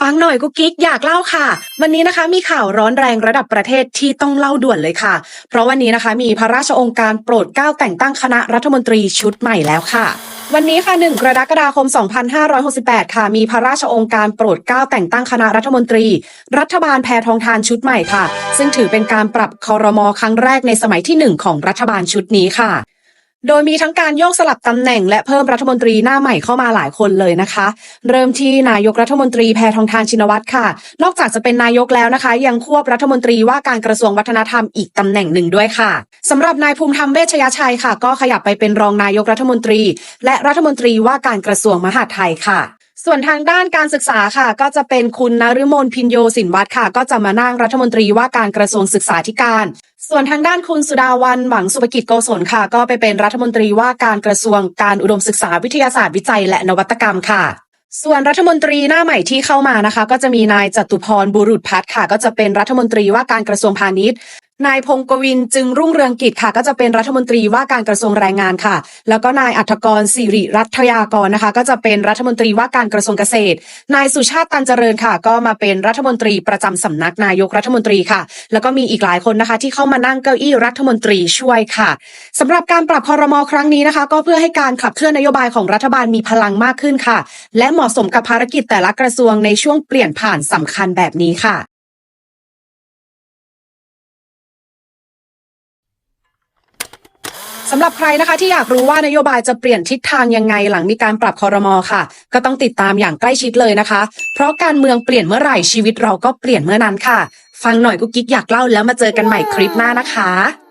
ฟังหน่อยกุ๊กกิ๊กอยากเล่าค่ะ วันนี้นะคะมีข่าวร้อนแรงระดับประเทศที่ต้องเล่าด่วนเลยค่ะ เพราะวันนี้นะคะมีพระราชองค์การโปรดเกล้าแต่งตั้งคณะรัฐมนตรีชุดใหม่แล้วค่ะวันนี้ค่ะ 1 กรกฎาคม 2568 ค่ะ มีพระราชองค์การโปรดเกล้าแต่งตั้งคณะรัฐมนตรี รัฐบาลแพทองทานชุดใหม่ค่ะ ซึ่งถือเป็นการปรับคอรมอครั้งแรกในสมัยที่หนึ่งของรัฐบาลชุดนี้ค่ะ โดยมีทั้งการโยกสลับตำแหน่งและเพิ่มรัฐมนตรีหน้าใหม่เข้ามาหลายคนเลยนะคะ เริ่มที่นายกรัฐมนตรีแพทองทานชินวัตรค่ะ นอกจากจะเป็นนายกแล้วนะคะ ยังควบรัฐมนตรีว่าการกระทรวงวัฒนธรรมอีกตำแหน่งหนึ่งด้วยค่ะสำหรับนายภูมิธรรมเวชยชัยค่ะ ก็ขยับไปเป็นรองนายกรัฐมนตรี และรัฐมนตรีว่าการกระทรวงมหาดไทยค่ะ ส่วนทางด้านการศึกษาค่ะ ก็จะเป็นคุณนฤมลพินโยสินวัตรค่ะ ก็จะมานั่งรัฐมนตรีว่าการกระทรวงศึกษาธิการ ส่วนทางด้านคุณสุดาวันหวังสุภกิจโกศลค่ะ ก็ไปเป็นรัฐมนตรีว่าการกระทรวงการอุดมศึกษาวิทยาศาสตร์วิจัยและนวัตกรรมค่ะ ส่วนรัฐมนตรีหน้าใหม่ที่เข้ามานะคะ ก็จะมีนายจตุพรบุรุษพัฒน์ค่ะ ก็จะเป็นรัฐมนตรีว่าการกระทรวงพาณิชย์ นายพงกวินจึงรุ่งเรืองกิจค่ะ ก็จะเป็นรัฐมนตรีว่าการกระทรวงแรงงานค่ะ แล้วก็นายอัธกรสิริรัตยากรนะคะ ก็จะเป็นรัฐมนตรีว่าการกระทรวงเกษตร นายสุชาติตันเจริญค่ะ ก็มาเป็นรัฐมนตรีประจำสำนักนายกรัฐมนตรีค่ะ แล้วก็มีอีกหลายคนนะคะ ที่เข้ามานั่งเก้าอี้รัฐมนตรีช่วยค่ะสำหรับการปรับคอรมอครั้งนี้นะคะ ก็เพื่อให้การขับเคลื่อนนโยบายของรัฐบาลมีพลังมากขึ้นค่ะ และเหมาะสมกับภารกิจแต่ละกระทรวงในช่วงเปลี่ยนผ่านสำคัญแบบนี้ค่ะ สำหรับใครนะคะที่อยากรู้ว่านโยบายจะเปลี่ยนทิศทางยังไงหลังมีการปรับคอรมอค่ะ ก็ต้องติดตามอย่างใกล้ชิดเลยนะคะ เพราะการเมืองเปลี่ยนเมื่อไหร่ชีวิตเราก็เปลี่ยนเมื่อนั้นค่ะ ฟังหน่อยกุ๊กกิ๊กอยากเล่าแล้วมาเจอกันใหม่คลิปหน้านะคะ